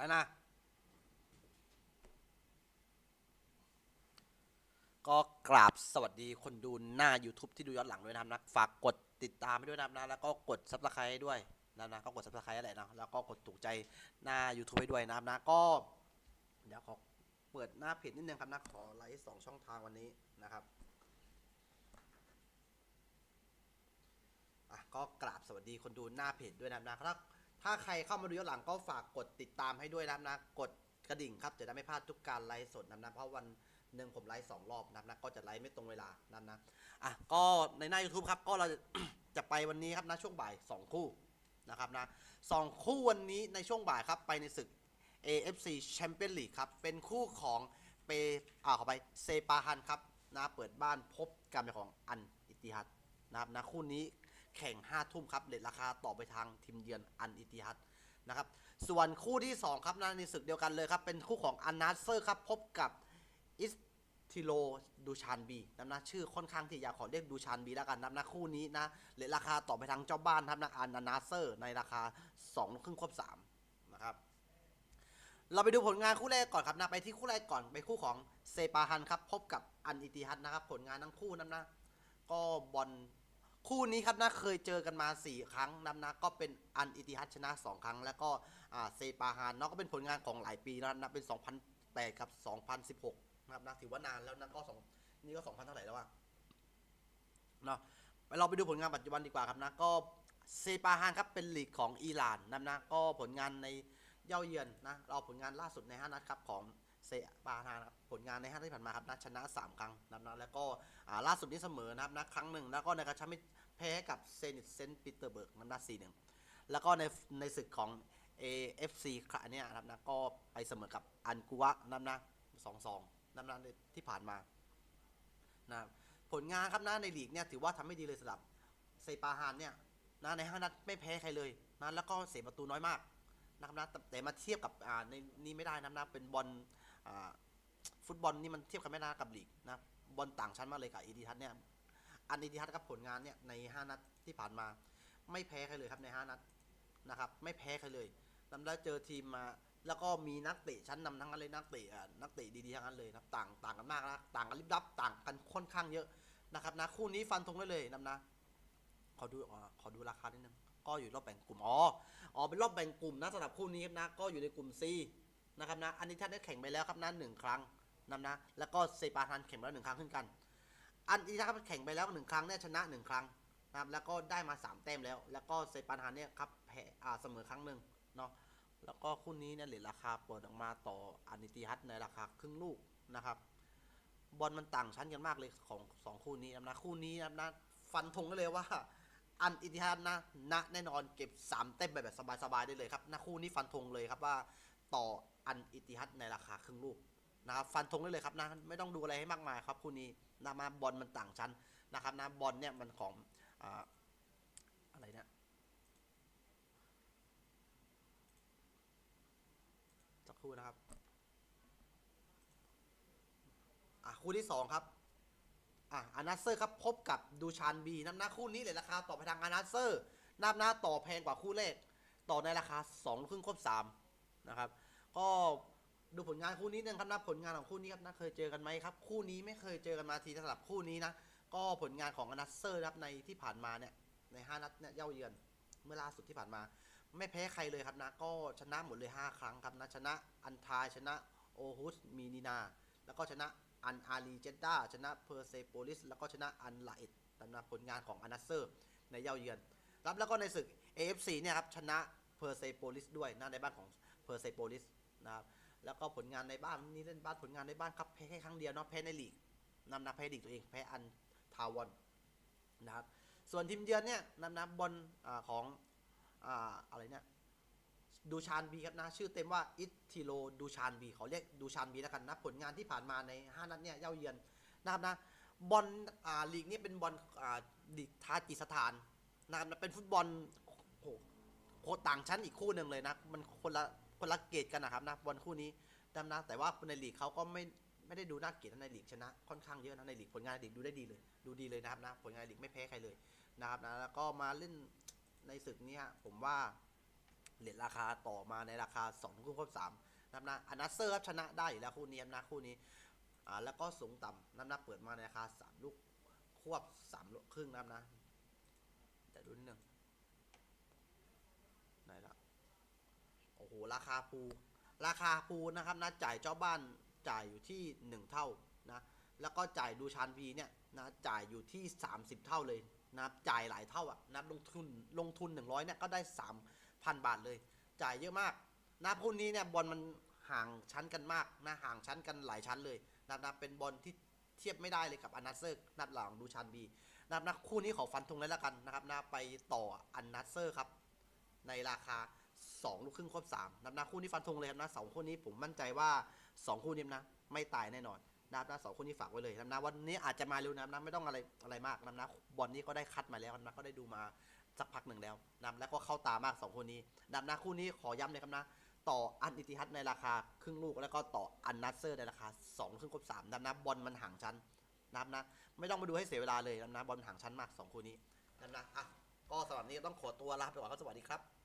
แล้วนะก็กราบสวัสดีคนดูหน้า YouTube ที่ดูย้อนหลังด้วยนะครับนะฝากกดติดตามให้ด้วยนะครับนะแล้วก็กดซับสไครต์ด้วยนะนะก็กดซับสไครต์แหละนะแล้วก็กดถูกใจหน้า YouTube ให้ด้วยนะครับนะก็เดี๋ยวขอเปิดหน้าเพจนิดนึงครับนะขอไลฟ์สองช่องทางวันนี้นะครับอะก็กราบสวัสดีคนดูหน้าเพจด้วยนะครับ ถ้าใครเข้ามาดูย้อนหลังก็ฝากกดติดตามให้ด้วยนะครับนะ กดกระดิ่งครับจะได้ไม่พลาดทุกการไลฟ์สดนะครับนะเพราะวันหนึ่งผมไลฟ์สองรอบนะครับนะก็จะไลฟ์ไม่ตรงเวลานะครับนะอะก็ในหน้า YouTube ครับก็เราจะ จะไปวันนี้ครับนะช่วงบ่ายสองคู่นะครับนะสองคู่วันนี้ในช่วงบ่ายครับไปในศึก AFC Champions League ครับเป็นคู่ของเปอ่าขอไปเซปาฮันครับนะเปิดบ้านพบกับของอันอิติฮัดนะครับนะคู่นี้ แข่ง 5 ทุ่มครับเลทราคาต่อไปทางทีมเยือนอันอิติฮัดนะครับ ส่วนคู่ที่ 2 ครับนะในศึกเดียวกันเลยครับ เป็นคู่ของอันนาเซอร์ครับ พบกับอิสทิโลดูชานบีนะนะชื่อค่อนข้างที่อยากขอเรียกดูชานบีแล้วกันนะนะคู่นี้นะเลทราคาต่อไปทางเจ้าบ้านครับนะอันนาเซอร์ในราคา2ครึ่งควบ3นะครับเราไปดูผลงานคู่แรกก่อนครับนะไปที่คู่แรกก่อนไปคู่ของเซปาฮันครับ พบกับอันอิติฮัดนะครับ ผลงานทั้งคู่นั้นนะ ก็บอล คู่นี้ครับนะเคยเจอกันมา 4 ครั้งนะนะก็เป็นอันอิติฮัดชนะ 2 ครั้ง แล้วก็เซปาฮันเนาะก็เป็นผลงานของหลายปีแล้วนะเป็น 2008 กับ 2016 นะครับนะถือว่านานแล้วนะก็สองนี่ก็ 2,000 เท่าไหร่แล้วอะเนาะไปเราไปดูผลงานปัจจุบันดีกว่าครับนะก็เซปาฮันครับเป็นลีกของอิหร่านนะนะก็ผลงานในเย่าเยือนนะเราผลงานล่าสุดใน 5 นัดครับของ เซปาฮานครับผลงานใน5นัดที่ผ่านมาครับนัดชนะ 3 ครั้งนับนะแล้วก็ล่าสุดนี้เสมอนะครับนะครั้งหนึ่งแล้วก็ในกระชับมิตรแพ้กับเซนิตเซนต์ปีเตอร์เบิร์กนัดนัด4 1แล้วก็ในในศึกของ AFC ครั้งนี้นะครับนะก็ไปเสมอกับอันกุวนับนะ2 2นะครับนะที่ผ่านมานะผลงานครับนะในลีกเนี่ยถือว่าทำให้ดีเลยสำหรับเซปาฮานเนี่ยนะใน5นัดไม่แพ้ใครเลยนะแล้วก็เสียประตูน้อยมากนะครับนะแต่แต่มาเทียบกับอ่าในนี่ไม่ได้นะครับนะเป็นบอล ฟุตบอลนี่มันเทียบกันไม่ได้กับลีกนะบอลต่างชั้นมากเลยกับอีดีทัศเนี่ยอันอีดีทัศกับผลงานเนี่ยใน 5 นัดที่ผ่านมา ไม่แพ้ใครเลยครับใน 5 นัดนะครับไม่แพ้ใครเลยนำแล้เจอทีมมาแล้วก็มีนักเตะชั้นนำทั้งนั้นเลยนักเตะนักเตะดีๆทั้งนั้นเลยนะครับต่างต่างกันมากนะต่างกันลิบลับต่างกันค่อนข้างเยอะนะครับนะคู่นี้ฟันธงได้เลยนะนะขอดูขอดูราคานิดนึงก็อยู่รอบแบ่งกลุ่มอ๋ออ๋อเป็นรอบแบ่งกลุ่มนะสำหรับคู่นี้ครับนะก็อยู่ในกลุ่ม C นะครับนะอันนี้ท่านได้แข่งไปแล้วครับนะหนึ่งครั้งนะนะแล้วก็เซปาทันแข่งไปแล้วหนึ่งครั้งขึ้นกัน อันนี้ครับแข่งไปแล้วหนึ่งครั้งเนี่ยชนะหนึ่งครั้งนะครับแล้วก็ได้มาสามแต้มแล้ว แล้วก็เซปาทันเนี่ยครับแพ้อ่าเสมอครั้งหนึ่งเนาะแล้วก็คู่นี้เนี่ยเหรียญราคาเปิดออกมาต่ออานิติฮัตในราคาครึ่งลูกนะครับบอลมันต่างชั้นกันมากเลยของสองคู่นี้นะครับคู่นี้นะครับนะฟันธงได้เลยว่าอันอิติฮัดนะนะแน่นอนเก็บ 3 เต็มแบบสบายๆได้เลยครับนะคู่นี้ฟันธงเลยครับว่า ต่ออันอิติฮัดในราคาครึ่งลูกนะครับฟันธงได้เลยครับนะไม่ต้องดูอะไรให้มากมายครับคู่นี้นะมาบอลมันต่างชั้นนะครับนะบอลเนี่ยมันของอ่าอะไรเนี่ยสักครู่นะครับอะคู่ที่สองครับอะอานาเซอร์ครับพบกับดูชานบีน้ำหน้าคู่นี้เลยราคาต่อไปทางอานาเซอร์น้ำหน้าต่อแพงกว่าคู่แรกต่อในราคา2ครึ่งครบ3 นะครับ ก็ดูผลงานคู่นี้นึงครับนะผลงานของคู่นี้ครับนะเคยเจอกันไหมครับ คู่นี้ไม่เคยเจอกันมาทีสำหรับคู่นี้นะก็ผลงานของอานาเซอร์ครับในที่ผ่านมาเนี่ยใน 5 นัดเนี่ยเย่าเยือนเมื่อล่าสุดที่ผ่านมา ไม่แพ้ใครเลยครับนะก็ชนะหมดเลย 5 ครั้งครับนะชนะอันทายชนะโอฮุสมีนีนา แล้วก็ชนะอันอารีเจด้าชนะเพอร์เซโปลิสแล้วก็ชนะอันลาเอ็ดตามผลงานของอานาเซอร์ในเย่าเยือนรับแล้วก็ในศึก AFC เนี่ยครับชนะเพอร์เซโปลิสด้วยนะในบ้านของ อร์เซโปลิสนะครับแล้วก็ผลงานในบ้านนี่เล่นบ้านผลงานในบ้านครับแพ้แค่ครั้งเดียวเนาะแพ้ในลีกนำนับแพ้ลีกตัวเองแพ้อันทาวอนนะครับส่วนทีมเยือนเนี่ยนำนับบอลของอ่าอะไรเนี่ยดูชานบีครับนะชื่อเต็มว่าอิทิโลดูชานบีเขาเรียกดูชานบีแล้วกันนะผลงานที่ผ่านมาใน 5 นัดเนี่ยเย่าเยือนนะครับนะบอลอ่าลีกนี้เป็นบอลอ่าลีกทาจิสถานนะครับเป็นฟุตบอลโหโคต่างชั้นอีกคู่หนึ่งเลยนะมันคนละ คนละเกรดกันนะครับนะบอลคู่นี้นะครับนะแต่ว่าในลีกเขาก็ไม่ไม่ได้ดูน่าเกลียดนะในลีกชนะ ค่อนข้างเยอะนะในลีกผลงานลีกดูได้ดีเลย ดูดีเลยนะครับนะผลงานลีกไม่แพ้ใครเลยนะครับนะแล้วก็มาเล่นในศึกนี้ผมว่าเหรียญราคาต่อมาในราคา2ลูกครึ่งควบสามนะครับนะอนัสเซอร์ชนะได้อยู่แล้วคู่นี้นะคู่นี้อ่าแล้วก็สูงต่ำน้ำหนักเปิดมาในราคาสามลูกควบสามลูกครึ่งนะครับนะเดี๋ยวดูนิดนึงไหนละ โอ้โหราคาปู ราคาปูนะครับนะจ่ายเจ้าบ้านจ่ายอยู่ที่หนึ่งเท่านะแล้วก็จ่ายดูชานวีเนี่ยนะจ่ายอยู่ที่ 30 เท่าเลยนะครับจ่ายหลายเท่าอะนะลงทุนลงทุน 100เนี่ยก็ได้ 3,000 บาทเลย จ่ายเยอะมากนะพวกนี้เนี่ยบอลมันห่างชั้นกันมากนะห่างชั้นกันหลายชั้นเลยนะนะเป็นบอลที่เทียบไม่ได้เลยกับอันนัสเซอร์นัดหลังดูชานบีนะครับนะคู่นี้ขอฟันธงเลยล้วกันนะครับนะไปต่ออันนัสเซอร์ครับในราคา 2 ลูกครึ่งครบ3นับนะคู่นี้ฟันธงเลยครับนะสองคู่นี้ผมมั่นใจว่า 2 คู่นี้นะ ไม่ตายแน่นอนนับนะสองคู่นี้ฝากไว้เลยนะครับนะวันนี้อาจจะมาเร็วนะครับนะไม่ต้องอะไรอะไรมากนะครับนะบอลนี้ก็ได้คัดมาแล้วนะครับนะก็ได้ดูมาสักพักหนึ่งแล้วนะครับแล้วก็เข้าตามาก 2 คู่นี้นับนะคู่นี้ขอย้ำเลยครับนะต่ออันอิติฮัตในราคาครึ่งลูกแล้วก็ต่ออันนัสเซอร์ในราคา2ครึ่งครบ3นับนะบอลมันห่างชั้นนะครับนะไม่ต้องมาดูให้เสียเวลาเลยนะครับนะบอลมันห่างชั้นมากสองคู่นี้นะครับนะอะก็สำหรับนี้ต้องขอตัวลาไปก่อนครับสวัสดีครับ